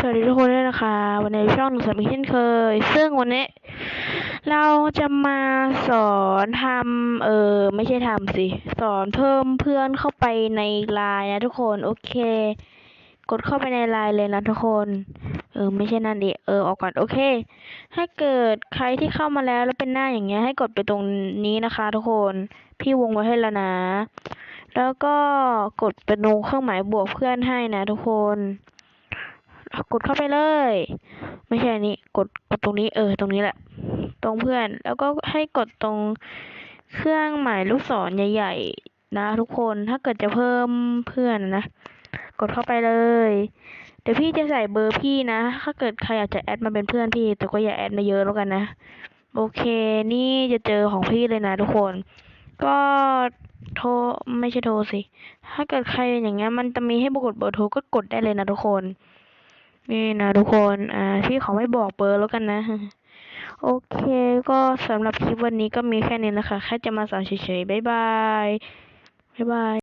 สวัสดีทุกคนด้วยนะคะ วันนี้ช่องหนึ่งสามีเช่นเคย ซึ่งวันนี้ เราจะมาสอนทำเออไม่ใช่ทำสิ สอนเพิ่มเพื่อนเข้าไปในไลน์นะทุกคน โอเค กดเข้าไปในไลน์เลยนะทุกคน เออไม่ใช่นั่นดิ เออออกก่อน โอเค ถ้าเกิดใครที่เข้ามาแล้วแล้วเป็นหน้าอย่างเงี้ย ให้กดไปตรงนี้นะคะ ทุกคน พี่วงไว้ให้แล้วนะ แล้วก็กดเป็นตรงเครื่องหมายบวกเพื่อนให้นะทุกคน กดเข้าไปเลย ไม่ใช่นี้กดกดตรงนี้เออตรงนี้แหละ ตรงเพื่อนแล้วก็ให้กดตรงเครื่องหมายลูกศรใหญ่ๆนะ ทุกคนถ้าเกิดจะเพิ่มเพื่อนนะ กดเข้าไปเลย เดี๋ยวพี่จะใส่เบอร์พี่นะ ถ้าเกิดใครอยากจะแอดมาเป็นเพื่อนพี่ แต่ก็อย่าแอดมาเยอะแล้วกันนะ โอเค นี่จะเจอของพี่เลยนะทุกคน ก็โทรไม่ใช่โทรสิ ถ้าเกิดใครอย่างเงี้ยมันจะมีให้กดเบอร์โทรก็กดได้เลยนะทุกคน นี่นะทุกคน อ่าพี่ขอไม่บอกเบอร์แล้วกันนะ โอเค ก็สำหรับคลิปวันนี้ก็มีแค่นี้นะคะ แค่จะมาสอนเฉยๆ บ๊ายบาย บ๊ายบาย